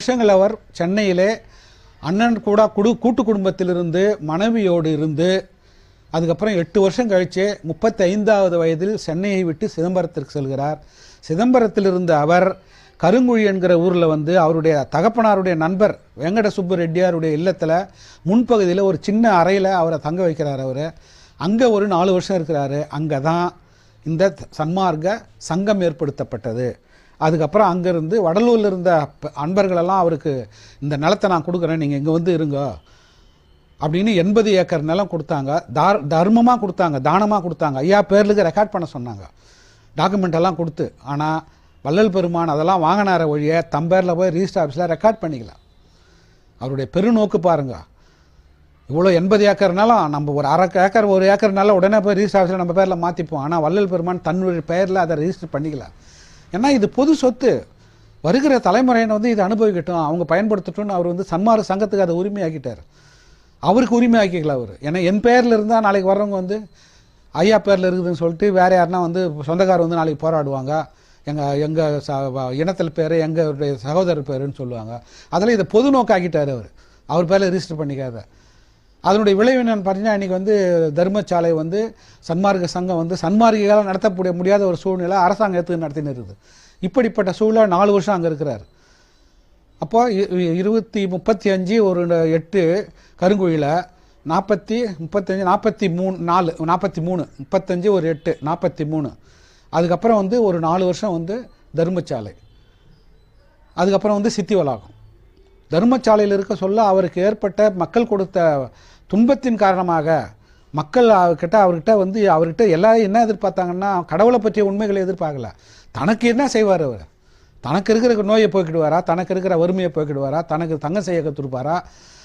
வருஷங்கள் அவர் சென்னையிலே அண்ணன் கூட குடு கூட்டு குடும்பத்திலிருந்து மனைவியோடு இருந்து அதுக்கப்புறம் எட்டு வருஷம் கழித்து முப்பத்தி ஐந்தாவது வயதில் சென்னையை விட்டு சிதம்பரத்திற்கு செல்கிறார். சிதம்பரத்தில் இருந்த அவர் கருங்குழி என்கிற ஊரில் வந்து அவருடைய தகப்பனாருடைய நண்பர் வெங்கட சுப்பு ரெட்டியாருடைய இல்லத்தில் முன்பகுதியில் ஒரு சின்ன அறையில் அவரை தங்க வைக்கிறார் அவர். அங்கே ஒரு நாலு வருஷம் இருக்கிறாரு. அங்கே தான் இந்த சன்மார்க்க சங்கம் ஏற்படுத்தப்பட்டது. அதுக்கப்புறம் அங்கேருந்து வடலூரில் இருந்த ப- அன்பர்களெல்லாம் அவருக்கு இந்த நிலத்தை நான் கொடுக்குறேன் நீங்கள் இங்கே வந்து இருங்க. அப்படின்னு எண்பது ஏக்கர் நிலம் கொடுத்தாங்க. தார் தர்மமாக கொடுத்தாங்க தானமாக கொடுத்தாங்க. ஐயா பேர்லுக்கு ரெக்கார்ட் பண்ண சொன்னாங்க. டாக்குமெண்ட் எல்லாம் கொடுத்து. ஆனால் வள்ளல் பெருமான் அதெல்லாம் வாங்கினார ஒழிய தம்பேரில் போய் ரிஜிஸ்டர் ஆஃபீஸில் ரெக்கார்ட் பண்ணிக்கலாம் அவருடைய பெருநோக்கு பாருங்க. இவ்வளோ எண்பது ஏக்கர்னாலும் நம்ம ஒரு அரை ஏக்கர் ஒரு ஏக்கர்னால உடனே போய் ரிஜிஸ்டர் ஆஃபீஸில் நம்ம பேரில் மாற்றிப்போம் ஆனால் வள்ளல் பெருமான் தன்னுடைய பெயரில் அதை ரிஜிஸ்டர் பண்ணிக்கலாம் ஏன்னா இது பொது சொத்து. வருகிற தலைமுறையினர் வந்து இதை அனுபவிக்கட்டும். அவங்க பயன்படுத்தட்டும்னு அவர் வந்து சன்மார சங்கத்துக்கு அதை உரிமையாக்கிட்டார். அவருக்கு உரிமை ஆக்கிக்கல அவர். ஏன்னா என் பேரில் இருந்தால் நாளைக்கு வர்றவங்க வந்து ஐயா பேரில் இருக்குதுன்னு சொல்லிட்டு வேறு யாருன்னா வந்து சொந்தக்காரர் வந்து நாளைக்கு போராடுவாங்க. எங்கள் எங்கள் ச இனத்தில் பேர் எங்களுடைய சகோதரர் பேருன்னு சொல்லுவாங்க. அதில் இதை பொது நோக்காக்கிட்டார் அவர். அவர் பேரில் ரிஜிஸ்டர் பண்ணிக்காத. அதனுடைய விளைவு என்னன்னு பார்த்தீங்கன்னா இன்றைக்கி வந்து தர்மசாலை வந்து சன்மார்க்க சங்கம் வந்து சன்மார்க்கிகளால் நடத்தக்கூடிய முடியாத ஒரு சூழ்நிலை அரசாங்கம் எடுத்து நடத்தின்னு இருக்குது இப்படிப்பட்ட சூழ்நிலை நாலு வருஷம் அங்கே இருக்கிறார். அப்போ இ- இ- இருபத்தி முப்பத்தி அஞ்சு ஒரு எட்டு கருங்குழியில் நாற்பத்தி முப்பத்தஞ்சு நாற்பத்தி மூணு நாலு நாற்பத்தி மூணு முப்பத்தஞ்சு ஒரு எட்டு நாற்பத்தி மூணு. அதுக்கப்புறம் வந்து ஒரு நாலு வருஷம் வந்து தர்மசாலை. அதுக்கப்புறம் வந்து சித்தி வளாகம் தர்மசாலையில் இருக்க சொல்ல அவருக்கு ஏற்பட்ட மக்கள் கொடுத்த துன்பத்தின் காரணமாக மக்கள் அவர்கிட்ட அவர்கிட்ட வந்து அவர்கிட்ட எல்லாரும் என்ன எதிர்பார்த்தாங்கன்னா கடவுளை பற்றிய உண்மைகளை எதிர்பார்க்கல. தனக்கு என்ன செய்வார் அவர்? தனக்கு இருக்கிற நோயை போய்க்கிடுவாரா தனக்கு இருக்கிற வறுமையை போய்க்கிடுவாரா தனக்கு தங்கம் செய்ய கற்றுருப்பாரா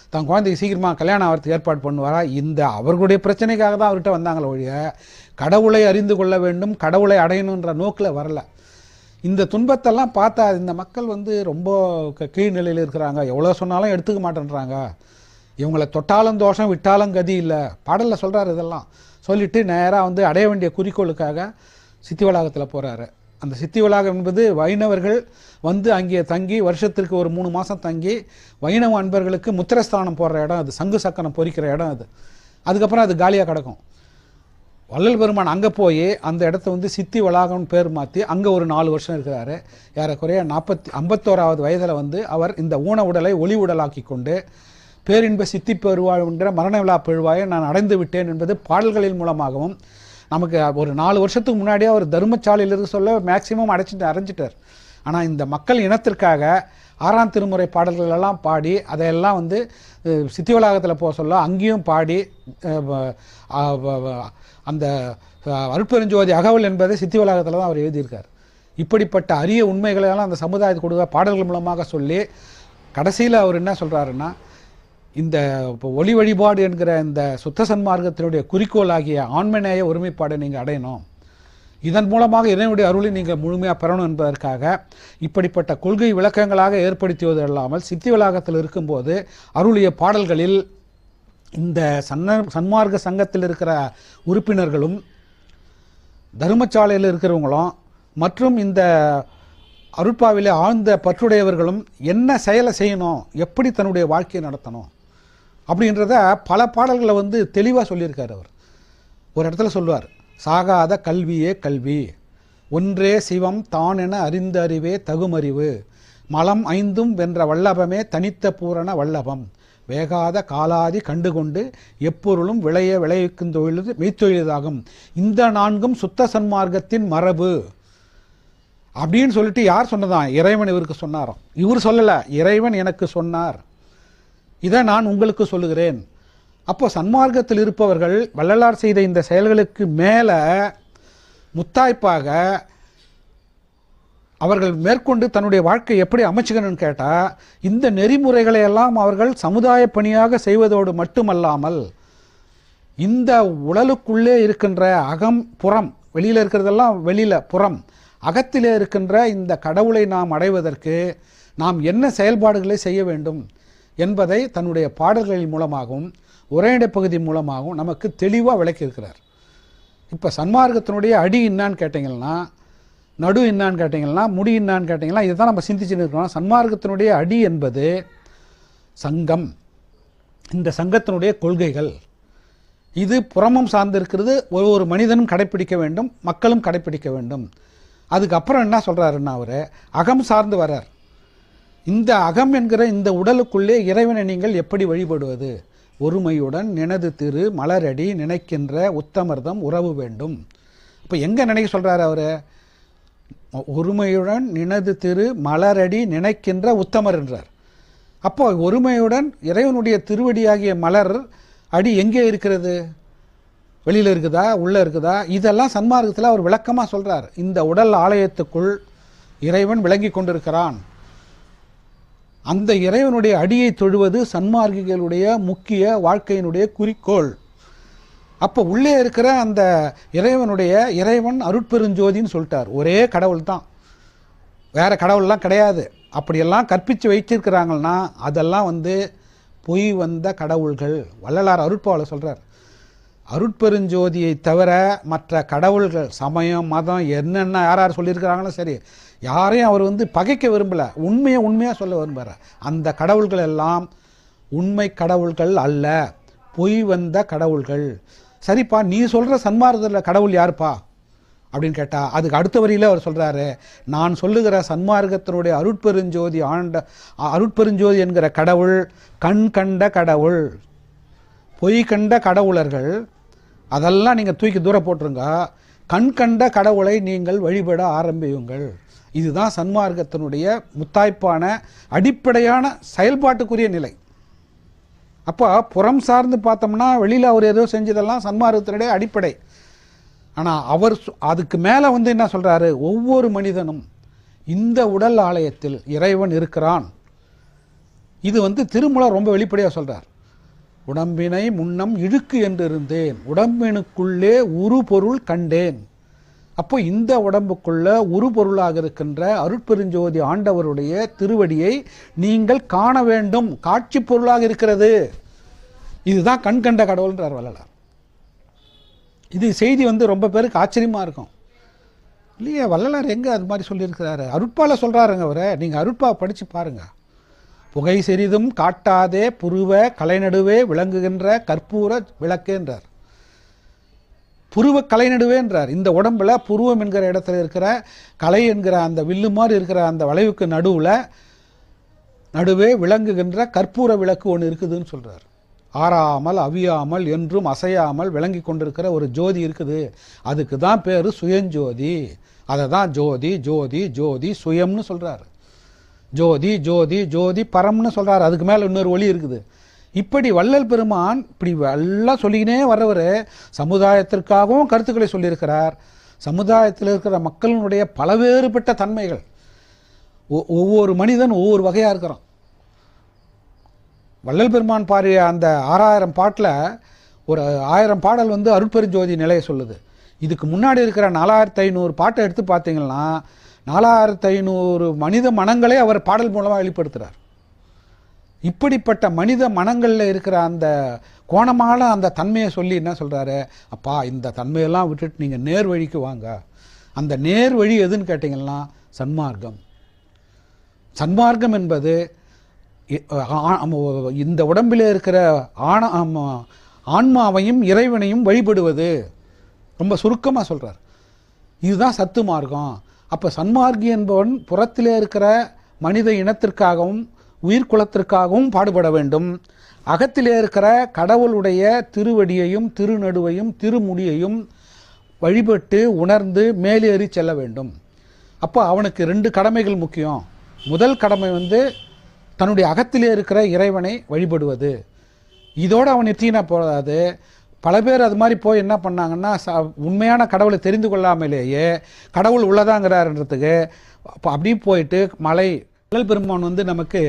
தன் குழந்தைக்கு சீக்கிரமாக கல்யாணம் ஆகிறதுக்கு ஏற்பாடு பண்ணுவாரா? இந்த அவர்களுடைய பிரச்சனைக்காக தான் அவர்கிட்ட வந்தாங்களே ஒழிய கடவுளை அறிந்து கொள்ள வேண்டும் கடவுளை அடையணுன்ற நோக்கில் வரல. இந்த துன்பத்தெல்லாம் பார்த்தா இந்த மக்கள் வந்து ரொம்ப க- கீழ்நிலையில் இருக்கிறாங்க. எவ்வளோ சொன்னாலும் எடுத்துக்க மாட்டேன்றாங்க. இவங்களை தொட்டாலும் தோஷம் விட்டாலும் கதி இல்லை. பாடலில் சொல்கிறாரு இதெல்லாம். சொல்லிட்டு நேராக வந்து அடைய வேண்டிய குறிக்கோளுக்காக சித்தி வளாகத்தில் போகிறாரு அந்த சித்தி வளாகம் என்பது வைணவர்கள் வந்து அங்கே தங்கி வருஷத்திற்கு ஒரு மூணு மாதம் தங்கி வைணவ அன்பர்களுக்கு முத்திரஸ்தானம் போடுற இடம் அது. சங்கு சக்கரம் பொறிக்கிற இடம் அது. அதுக்கப்புறம் அது காலியாக கிடக்கும். வள்ளல் பெருமான் அங்கே போய் அந்த இடத்த வந்து சித்தி வளாகம்னு பேர் மாற்றி அங்கே ஒரு நாலு வருஷம் இருக்கிறாரு. ஏறக்குறைய நாற்பத்தி ஐம்பத்தோராவது வயதில் வந்து அவர் இந்த ஊன உடலை ஒளி உடலாக்கி கொண்டு பேரின்ப சித்தி பெருவாழ்கின்ற மரண விழா பெருவாயை நான் அடைந்து விட்டேன் என்பது பாடல்களின் மூலமாகவும் நமக்கு ஒரு நாலு வருஷத்துக்கு முன்னாடியே அவர் தர்மச்சாலையிலிருந்து சொல்ல மேக்சிமம் அடைச்சிட்டு அரைஞ்சிட்டார். ஆனால் இந்த மக்கள் இனத்திற்காக ஆறாம் திருமுறை பாடல்கள் எல்லாம் பாடி அதையெல்லாம் வந்து சித்தி வளாகத்தில் போக சொல்ல அங்கேயும் பாடி அந்த அருட்பெருஞ்சோதி அகவல் என்பதை சித்தி வளாகத்தில் தான் அவர் எழுதியிருக்கார். இப்படிப்பட்ட அரிய உண்மைகளெல்லாம் அந்த சமுதாயத்துக்கு கொடுக்க பாடல்கள் மூலமாக சொல்லி கடைசியில் அவர் என்ன சொல்கிறாருன்னா இந்த இப்போ ஒளி வழிபாடு என்கிற இந்த சுத்த சன்மார்க்கத்தினுடைய குறிக்கோளாகிய ஆண்மநேய ஒருமைப்பாடை நீங்கள் அடையணும். இதன் மூலமாக இறைவனுடைய அருளை நீங்கள் முழுமையாக பெறணும் என்பதற்காக இப்படிப்பட்ட கொள்கை விளக்கங்களாக ஏற்படுத்தியது அல்லாமல் சித்தி வளாகத்தில் இருக்கும்போது அருளிய பாடல்களில் இந்த சன்ன சன்மார்க்க சங்கத்தில் இருக்கிற உறுப்பினர்களும் தர்மசாலையில் இருக்கிறவங்களும் மற்றும் இந்த அருட்பாவிலே ஆழ்ந்த பற்றுடையவர்களும் என்ன செயலை செய்யணும் எப்படி தன்னுடைய வாழ்க்கையை நடத்தணும் அப்படின்றத பல பாடல்களை வந்து தெளிவாக சொல்லியிருக்கார் அவர். ஒரு இடத்துல சொல்லுவார் சாகாத கல்வியே கல்வி ஒன்றே சிவம் தான் என அறிந்த அறிவே தகுமறிவு மலம் ஐந்தும் வென்ற வல்லபமே தனித்த பூரண வல்லபம் வேகாத காலாதி கண்டுகொண்டு எப்பொருளும் விளைய விளைவிக்கும் தொழில் மெய்த்தொழிலதாகும் இந்த நான்கும் சுத்த சன்மார்க்கத்தின் மரபு. அப்படின்னு சொல்லிட்டு யார் சொன்னதான்? இறைவன் இவருக்கு சொன்னாராம். இவர் சொல்லலை இறைவன் எனக்கு சொன்னார். இதை நான் உங்களுக்கு சொல்லுகிறேன். அப்போ சன்மார்க்கத்தில் இருப்பவர்கள் வள்ளலார் செய்த இந்த செயல்களுக்கு மேலே முத்தாய்ப்பாக அவர்கள் மேற்கொண்டு தன்னுடைய வாழ்க்கை எப்படி அமைச்சுக்கணும்னு கேட்டால் இந்த நெறிமுறைகளை எல்லாம் அவர்கள் சமுதாய பணியாக செய்வதோடு மட்டுமல்லாமல் இந்த உடலுக்குள்ளே இருக்கின்ற அகம் புறம் வெளியில் இருக்கிறதெல்லாம் வெளியில் புறம் அகத்திலே இருக்கின்ற இந்த கடவுளை நாம் அடைவதற்கு நாம் என்ன செயல்பாடுகளை செய்ய வேண்டும் என்பதை தன்னுடைய பாடல்களின் மூலமாகவும் உரையடை பகுதி மூலமாகவும் நமக்கு தெளிவாக விளக்கியிருக்கிறார். இப்போ சன்மார்க்கத்தினுடைய அடி என்னான்னு கேட்டிங்கன்னா நடு என்னான்னு கேட்டிங்கன்னா முடி என்னான்னு கேட்டிங்கன்னா இதை தான் நம்ம சிந்திச்சுன்னு இருக்கோம் சன்மார்க்கத்தினுடைய அடி என்பது சங்கம். இந்த சங்கத்தினுடைய கொள்கைகள். இது புறமும் சார்ந்திருக்கிறது. ஒரு ஒரு மனிதனும் கடைப்பிடிக்க வேண்டும். மக்களும் கடைப்பிடிக்க வேண்டும். அதுக்கப்புறம் என்ன சொல்கிறாருன்னா அவர்? அகம் சார்ந்து வரார் இந்த அகம் என்கிற இந்த உடலுக்குள்ளே இறைவனை நீங்கள் எப்படி வழிபடுவது? ஒருமையுடன் நினது திரு மலரடி நினைக்கின்ற உத்தமர்தம் உறவு வேண்டும். இப்போ எங்கே நினைக்க சொல்கிறாரு அவர்? ஒருமையுடன் நினது திரு மலரடி நினைக்கின்ற உத்தமர் என்றார். அப்போ ஒருமையுடன் இறைவனுடைய திருவடியாகிய மலர் அடி எங்கே இருக்கிறது? வெளியில் இருக்குதா? உள்ளே இருக்குதா? இதெல்லாம் சன்மார்க்கத்தில் அவர் விளக்கமாக சொல்கிறார் இந்த உடல் ஆலயத்துக்குள் இறைவன் விளங்கி கொண்டிருக்கிறான். அந்த இறைவனுடைய அடியை தொழுவது சன்மார்க்கிகளுடைய முக்கிய வாழ்க்கையினுடைய குறிக்கோள். அப்போ உள்ளே இருக்கிற அந்த இறைவனுடைய இறைவன் அருட்பெருஞ்சோதின்னு சொல்லிட்டார். ஒரே கடவுள் தான் வேறு கடவுள்லாம் கிடையாது. அப்படியெல்லாம் கற்பித்து வைத்திருக்கிறாங்கன்னா அதெல்லாம் வந்து பொய் வந்த கடவுள்கள். வள்ளலார் அருட்பாவில் சொல்கிறார் அருட்பெருஞ்சோதியை தவிர மற்ற கடவுள்கள் சமயம் மதம் என்னென்ன யார் யார் சொல்லியிருக்கிறாங்களோ சரி யாரையும் அவர் வந்து பகைக்க விரும்பலை. உண்மையை உண்மையாக சொல்ல விரும்புகிறார் அந்த கடவுள்கள் எல்லாம் உண்மை கடவுள்கள் அல்ல. பொய் வந்த கடவுள்கள். சரிப்பா நீ சொல்கிற சன்மார்க்கத்தில் கடவுள் யாருப்பா? அப்படின்னு கேட்டால் அதுக்கு அடுத்த வரியில் அவர் சொல்கிறாரு நான் சொல்லுகிற சன்மார்க்கத்தினுடைய அருட்பெருஞ்சோதி ஆண்ட அருட்பெருஞ்சோதி என்கிற கடவுள் கண் கண்ட கடவுள் பொய் கண்ட கடவுளர்கள் அதெல்லாம் நீங்கள் தூக்கி தூர போட்டுருங்க. கண் கண்ட கடவுளை நீங்கள் வழிபட ஆரம்பியுங்கள். இதுதான் சன்மார்க்கத்தினுடைய முத்தாய்ப்பான அடிப்படையான செயல்பாட்டுக்குரிய நிலை. அப்போ புறம் சார்ந்து பார்த்தோம்னா வெளியில் அவர் ஏதோ செஞ்சதெல்லாம் சன்மார்க்கத்தினுடைய அடிப்படை. ஆனால் அவர் அதுக்கு மேலே வந்து என்ன சொல்கிறாரு ஒவ்வொரு மனிதனும் இந்த உடல் ஆலயத்தில் இறைவன் இருக்கிறான். இது வந்து திருமூலர் ரொம்ப வெளிப்படையாக சொல்கிறார் உடம்பினை முன்னம் இழுக்கு என்று இருந்தேன் உடம்பினுக்குள்ளே உரு பொருள் கண்டேன். அப்போ இந்த உடம்புக்குள்ள ஒரு பொருளாக இருக்கின்ற அருட்பெருஞ்சோதி ஆண்டவருடைய திருவடியை நீங்கள் காண வேண்டும். காட்சி பொருளாக இருக்கிறது. இதுதான் கண் கண்ட கடவுள்ன்றார் வள்ளலார். இது செய்தி வந்து ரொம்ப பேருக்கு ஆச்சரியமாக இருக்கும். இல்லையே வள்ளலார் எங்கே அது மாதிரி சொல்லியிருக்கிறாரு? அருட்பால சொல்கிறாருங்க அவரை. நீங்கள் அருட்பா படித்து பாருங்கள் புகை சிறிதும் காட்டாதே புருவ கலைநடுவே விளங்குகின்ற கற்பூர விளக்குன்றார். புருவ கலைநடுவேன்றார் இந்த உடம்புல புருவம் என்கிற இடத்துல இருக்கிற கலை என்கிற அந்த வில்லு மாதிரி இருக்கிற அந்த வளைவுக்கு நடுவில் நடுவே விளங்குகின்ற கற்பூர விளக்கு ஒன்று இருக்குதுன்னு சொல்கிறார் ஆறாமல் அவியாமல் என்றும் அசையாமல் விளங்கி கொண்டிருக்கிற ஒரு ஜோதி இருக்குது. அதுக்கு தான் பேர் சுயஞ்சோதி. அதை தான் ஜோதி ஜோதி ஜோதி சுயம்னு சொல்கிறார் ஜோதி ஜோதி ஜோதி பரம்னு சொல்கிறார் அதுக்கு மேலே இன்னொரு ஒளி இருக்குது. இப்படி வள்ளல் பெருமான் இப்படி எல்லாம் சொல்லிக்கினே வர்றவர் சமுதாயத்திற்காகவும் கருத்துக்களை சொல்லியிருக்கிறார். சமுதாயத்தில் இருக்கிற மக்களினுடைய பலவேறுபட்ட தன்மைகள். ஒ- ஒவ்வொரு மனிதன் ஒவ்வொரு வகையாக இருக்கிறான். வள்ளல் பெருமான் பாடிய அந்த ஆறாயிரம் பாட்டில் ஒரு ஆயிரம் பாடல் வந்து அருட்பெருஞ்சோதி நிலையை சொல்லுது. இதுக்கு முன்னாடி இருக்கிற நாலாயிரத்து ஐநூறு பாட்டை எடுத்து பார்த்தீங்கன்னா நாலாயிரத்து ஐநூறு மனித மனங்களே அவர் பாடல் மூலமாக வெளிப்படுத்துகிறார் இப்படிப்பட்ட மனித மனங்களில் இருக்கிற அந்த கோணமான அந்த தன்மையை சொல்லி என்ன சொல்கிறாரு அப்பா இந்த தன்மையெல்லாம் விட்டுட்டு நீங்கள் நேர் வழிக்கு வாங்க. அந்த நேர் வழி எதுன்னு கேட்டிங்கன்னா சன்மார்க்கம். சன்மார்க்கம் என்பது இந்த உடம்பில் இருக்கிற ஆண ஆன்மாவையும் இறைவனையும் வழிபடுவது. ரொம்ப சுருக்கமாக சொல்கிறார் இதுதான் சத்து மார்க்கம். அப்போ சன்மார்க்கி என்பவன் புறத்திலே இருக்கிற மனித இனத்திற்காகவும் உயிர்குலத்திற்காகவும் பாடுபட வேண்டும். அகத்திலே இருக்கிற கடவுளுடைய திருவடியையும் திருநடுவையும் திருமுடியையும் வழிபட்டு உணர்ந்து மேலேறி செல்ல வேண்டும். அப்போ அவனுக்கு ரெண்டு கடமைகள் முக்கியம். முதல் கடமை வந்து தன்னுடைய அகத்திலே இருக்கிற இறைவனை வழிபடுவது. இதோடு அவன் நிறுத்தினா போதாது. பல பேர் அது மாதிரி போய் என்ன பண்ணாங்கன்னா ச உண்மையான கடவுளை தெரிந்து கொள்ளாமலேயே கடவுள் உள்ளதாங்கிறாருன்றதுக்கு அப்போ அப்படியே போயிட்டு மலை கடல் பெருமான் வந்து நமக்கு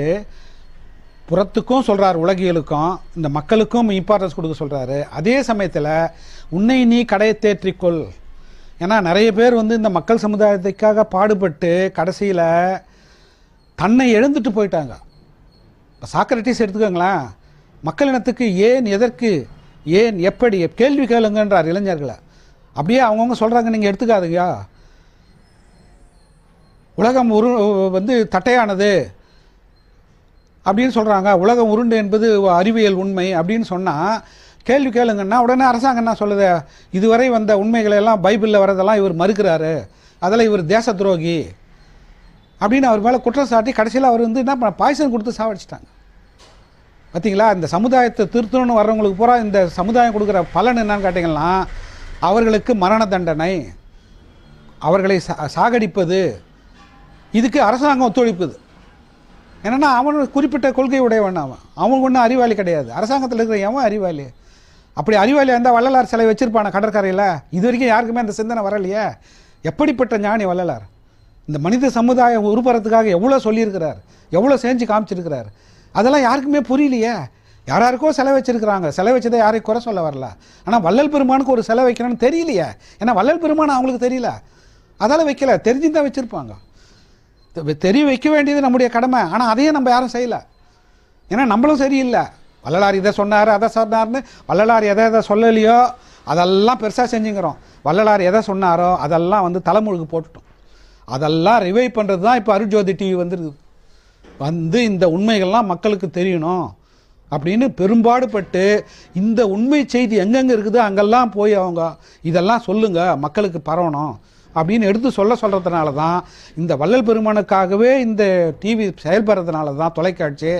புறத்துக்கும் சொல்கிறார் உலகியலுக்கும் இந்த மக்களுக்கும் இம்பார்ட்டன்ஸ் கொடுக்க சொல்கிறாரு அதே சமயத்தில் உன்னை நீ கடையை தேற்றிக்கொள் ஏன்னா நிறைய பேர் வந்து இந்த மக்கள் சமுதாயத்துக்காக பாடுபட்டு கடைசியில் தன்னை எழுந்துட்டு போயிட்டாங்க. இப்போ சாக்ரட்டிஸ் எடுத்துக்கோங்களேன். மக்கள் இனத்துக்கு ஏன் எதற்கு ஏன் எப்படி கேள்வி கேளுங்கன்றார் இளைஞர்களை. அப்படியே அவங்கவுங்க சொல்கிறாங்க நீங்கள் எடுத்துக்காதுங்கயா உலகம் உரு வந்து தட்டையானது அப்படின்னு சொல்கிறாங்க உலகம் உருண்டு என்பது அறிவியல் உண்மை அப்படின்னு சொன்னால் கேள்வி கேளுங்கன்னா உடனே அரசாங்கம் என்ன சொல்லுது? இதுவரை வந்த உண்மைகளை எல்லாம் பைபிளில் வரதெல்லாம் இவர் மறுக்கிறாரு. அதில் இவர் தேச துரோகி அப்படின்னு அவர் மேலே குற்றம் சாட்டி கடைசியில் அவர் வந்து என்ன பண்ண பாய்சன் கொடுத்து சாவடிச்சிட்டாங்க. பார்த்தீங்களா இந்த சமுதாயத்தை திருத்தணும்னு வர்றவங்களுக்கு பூரா இந்த சமுதாயம் கொடுக்குற பலன் என்னன்னு கேட்டிங்கன்னா அவர்களுக்கு மரண தண்டனை. அவர்களை சா சாகடிப்பது இதுக்கு அரசாங்கம் ஒத்துழைப்புது. என்னன்னா அவன் குறிப்பிட்ட கொள்கை உடையவன் அவன். அவன் ஒன்றும் அறிவாளி கிடையாது. அரசாங்கத்தில் இருக்கிற எவன் அறிவாளி? அப்படி அறிவாளியாக இருந்தால் வள்ளலார் சிலை வச்சுருப்பான கடற்கரையில்? இது வரைக்கும் யாருக்குமே அந்த சிந்தனை வரலையே. எப்படிப்பட்ட ஞானி வள்ளலார்? இந்த மனித சமுதாயம் உருப்பறதுக்காக எவ்வளோ சொல்லியிருக்கிறார்? எவ்வளோ செஞ்சு காமிச்சிருக்கிறார்? அதெல்லாம் யாருக்குமே புரியலையே. யாராருக்கோ சிலை வச்சிருக்கிறாங்க. சிலை வச்சதை யாரையும் குறை சொல்ல வரல. ஆனால் வள்ளல் பெருமானுக்கு ஒரு சிலை வைக்கணும்னு தெரியலையே. ஏன்னா வள்ளல் பெருமான் அவங்களுக்கு தெரியல. அதால் வைக்கல. தெரிஞ்சுதான் வச்சுருப்பாங்க. தெரிய வைக்க வேண்டியது நம்முடைய கடமை. ஆனால் அதையும் நம்ம யாரும் செய்யலை. ஏன்னா நம்மளும் சரியில்லை. வள்ளலார் இதை சொன்னார் அதை சொன்னார்னு வள்ளலார் எதை எதை சொல்லலையோ அதெல்லாம் பெருசாக செஞ்சுங்கிறோம் வள்ளலார் எதை சொன்னாரோ அதெல்லாம் வந்து தலைமுழுக்கு போட்டுட்டோம். அதெல்லாம் ரிவைவ் பண்ணுறது தான் இப்போ அருஜோதி டிவி வந்துருக்குது வந்து இந்த உண்மைகள்லாம் மக்களுக்கு தெரியணும் அப்படின்னு பெரும்பாடுபட்டு இந்த உண்மை செய்தி எங்கெங்கே இருக்குதோ அங்கெல்லாம் போய் அவங்க இதெல்லாம் சொல்லுங்கள் மக்களுக்கு பரவணும். அப்படின்னு எடுத்து சொல்ல சொல்கிறதுனால தான் இந்த வள்ளல் பெருமானுக்காகவே இந்த டிவி செயல்படுறதுனால தான் தொலைக்காட்சி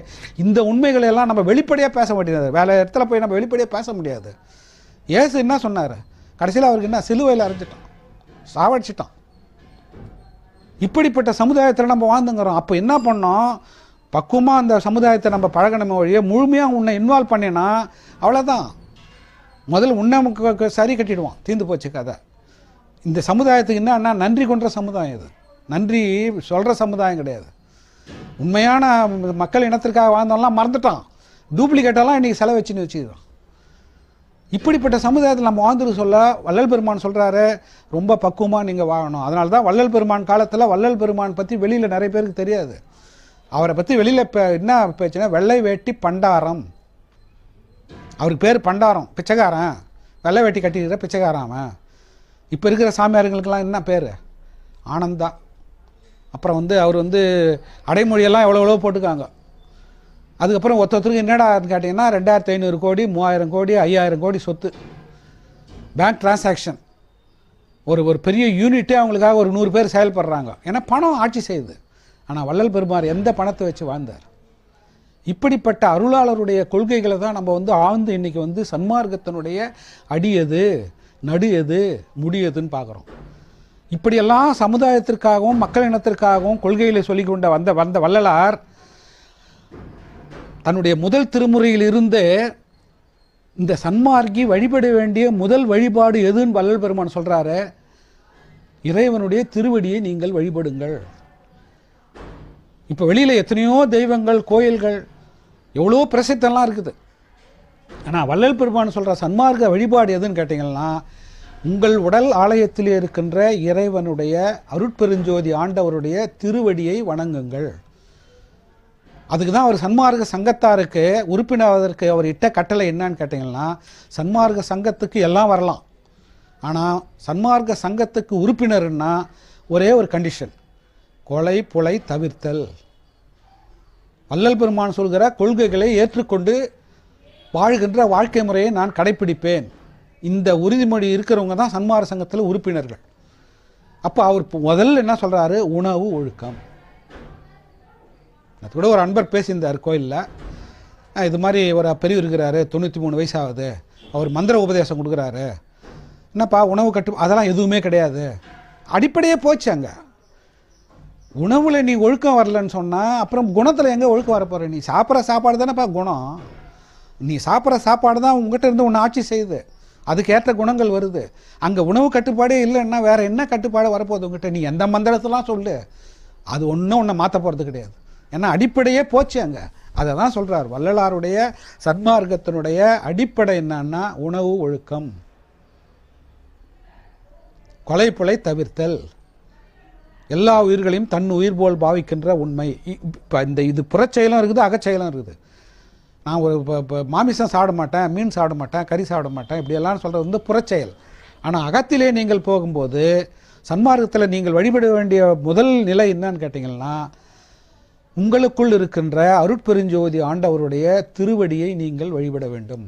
இந்த உண்மைகளை எல்லாம் நம்ம வெளிப்படையாக பேச முடியாது வேலை இடத்துல போய் நம்ம வெளிப்படையாக பேச முடியாது. ஏசு என்ன சொன்னார்? கடைசியில் அவருக்கு என்ன? சிலுவையில் அரைஞ்சிட்டான். சாவடிச்சிட்டான். இப்படிப்பட்ட சமுதாயத்தில் நம்ம வாழ்ந்துங்கிறோம். அப்போ என்ன பண்ணோம்? பக்குவமாக அந்த சமுதாயத்தை நம்ம பழகணுமே வழியே முழுமையாக உன்னை இன்வால்வ் பண்ணினா அவ்வளோதான் முதல்ல உன்னை நமக்கு சரி கட்டிடுவான். தீர்ந்து போச்சு கதை. இந்த சமுதாயத்துக்கு என்னன்னா நன்றி கொன்ற சமுதாயம் இது. நன்றி சொல்கிற சமுதாயம் கிடையாது. உண்மையான மக்கள் இனத்திற்காக வாழ்ந்தவெல்லாம் மறந்துட்டான். டூப்ளிகேட்டெல்லாம் இன்றைக்கி செலவு வச்சுன்னு இப்படிப்பட்ட சமுதாயத்தில் நம்ம வாழ்ந்துட்டு சொல்ல வள்ளல் பெருமான் சொல்கிறாரு ரொம்ப பக்குவமாக நீங்கள் வாழணும். அதனால தான் வள்ளல் பெருமான் காலத்தில் வள்ளல் பெருமான் பற்றி வெளியில் நிறைய பேருக்கு தெரியாது. அவரை பற்றி வெளியில் இப்போ என்ன பேச்சுன்னா வெள்ளை வேட்டி பண்டாரம். அவருக்கு பேர் பண்டாரம் பிச்சைக்காரன். வெள்ளை வேட்டி கட்டிக்கிற பிச்சைக்காரன் அவன். இப்போ இருக்கிற சாமியாருங்களுக்கெல்லாம் என்ன பேர்? ஆனந்தா. அப்புறம் வந்து அவர் வந்து அடைமொழியெல்லாம் எவ்வளோ எவ்வளோ போட்டுக்காங்க. அதுக்கப்புறம் ஒருத்தருக்கு என்னடான்னு கேட்டிங்கன்னா ரெண்டாயிரத்தி ஐநூறு கோடி மூவாயிரம் கோடி ஐயாயிரம் கோடி சொத்து. பேங்க் டிரான்சாக்ஷன் ஒரு ஒரு பெரிய யூனிட்டே அவங்களுக்காக ஒரு நூறு பேர் செயல்படுறாங்க. ஏன்னா பணம் ஆட்சி செய்யுது. ஆனால் வள்ளல் பெருமார் எந்த பணத்தை வச்சு வாழ்ந்தார்? இப்படிப்பட்ட அருளாளருடைய கொள்கைகளை தான் நம்ம வந்து ஆழ்ந்து இன்னைக்கு வந்து சன்மார்க்கத்தினுடைய அடி எது? நடு எது முடி எதுன்னு பார்க்குறோம். இப்படியெல்லாம் சமுதாயத்திற்காகவும் மக்கள் இனத்திற்காகவும் கொள்கைகளை சொல்லிக் கொண்ட வந்த வந்த வள்ளலார் தன்னுடைய முதல் திருமுறையில் இருந்து இந்த சன்மார்க்கி வழிபட வேண்டிய முதல் வழிபாடு எதுன்னு வள்ளல் பெருமான் சொல்கிறாரு இறைவனுடைய திருவடியை நீங்கள் வழிபடுங்கள். இப்போ வெளியில் எத்தனையோ தெய்வங்கள் கோயில்கள் எவ்வளோ பிரசித்தம்லாம் இருக்குது. ஆனால் வள்ளல் பெருமான் சொல்கிற சன்மார்க்க வழிபாடு எதுன்னு கேட்டிங்கன்னா உங்கள் உடல் ஆலயத்தில் இருக்கின்ற இறைவனுடைய அருட்பெருஞ்சோதி ஆண்டவருடைய திருவடியை வணங்குங்கள். அதுக்கு தான் அவர் சன்மார்க்க சங்கத்தாருக்கு உறுப்பினராவதற்கு அவர் இட்ட கட்டளை என்னன்னு கேட்டிங்கன்னா சன்மார்க்க சங்கத்துக்கு எல்லாம் வரலாம். ஆனால் சன்மார்க்க சங்கத்துக்கு உறுப்பினர்னா ஒரே ஒரு கண்டிஷன் கொலை புலை தவிர்த்தல். வள்ளல் பெருமான் சொல்கிற கொள்கைகளை ஏற்றுக்கொண்டு வாழ்கின்ற வாழ்க்கை முறையை நான் கடைப்பிடிப்பேன். இந்த உறுதிமொழி இருக்கிறவங்க தான் சன்மார சங்கத்தில் உறுப்பினர்கள். அப்போ அவர் முதல்ல என்ன சொல்கிறாரு உணவு ஒழுக்கம். அது கூட ஒரு அன்பர் பேசியிருந்தார் கோயிலில். இது மாதிரி ஒரு பெரிய இருக்கிறாரு தொண்ணூற்றி மூணு வயசாகுது. அவர் மந்திர உபதேசம் கொடுக்குறாரு. என்னப்பா உணவு கட்டு அதெல்லாம் எதுவுமே கிடையாது. அடிப்படையே போச்சு அங்கே. உணவில் நீ ஒழுக்கம் வரலன்னு சொன்னால் அப்புறம் குணத்தில் எங்கே ஒழுக்கம் வரப்போகிற நீ சாப்பிட்ற சாப்பாடு தானேப்பா குணம். நீ சாப்பிட்ற சாப்பாடு தான் உங்ககிட்ட இருந்து ஒன்று ஆட்சி செய்யுது. அதுக்கேற்ற குணங்கள் வருது. அங்கே உணவு கட்டுப்பாடே இல்லைன்னா வேறு என்ன கட்டுப்பாடு வரப்போகுது உங்ககிட்ட? நீ எந்த மந்திரத்தெலாம் சொல்லு. அது ஒன்றும் ஒன்றை மாற்ற போகிறது கிடையாது. ஏன்னா அடிப்படையே போச்சு அங்கே. அதை தான் சொல்கிறார் வள்ளலாருடைய சன்மார்க்கத்தினுடைய அடிப்படை என்னன்னா உணவு ஒழுக்கம். கொலை புலை தவிர்த்தல். எல்லா உயிர்களையும் தன் உயிர் போல் பாவிக்கின்ற உண்மை. இப்போ இந்த இது புறச்செயலும் இருக்குது அகச்செயலும் இருக்குது. நான் ஒரு இப்போ இப்போ மாமிசம் சாப்பிட மாட்டேன் மீன் சாப்பிட மாட்டேன் கறி சாப்பிட மாட்டேன் இப்படியெல்லாம் சொல்கிறது வந்து புறச்செயல். ஆனால் அகத்திலே நீங்கள் போகும்போது சன்மார்க்கத்தில் நீங்கள் வழிபட வேண்டிய முதல் நிலை என்னன்னு கேட்டிங்கன்னா உங்களுக்குள் இருக்கின்ற அருட்பெருஞ்சோதி ஆண்டவருடைய திருவடியை நீங்கள் வழிபட வேண்டும்.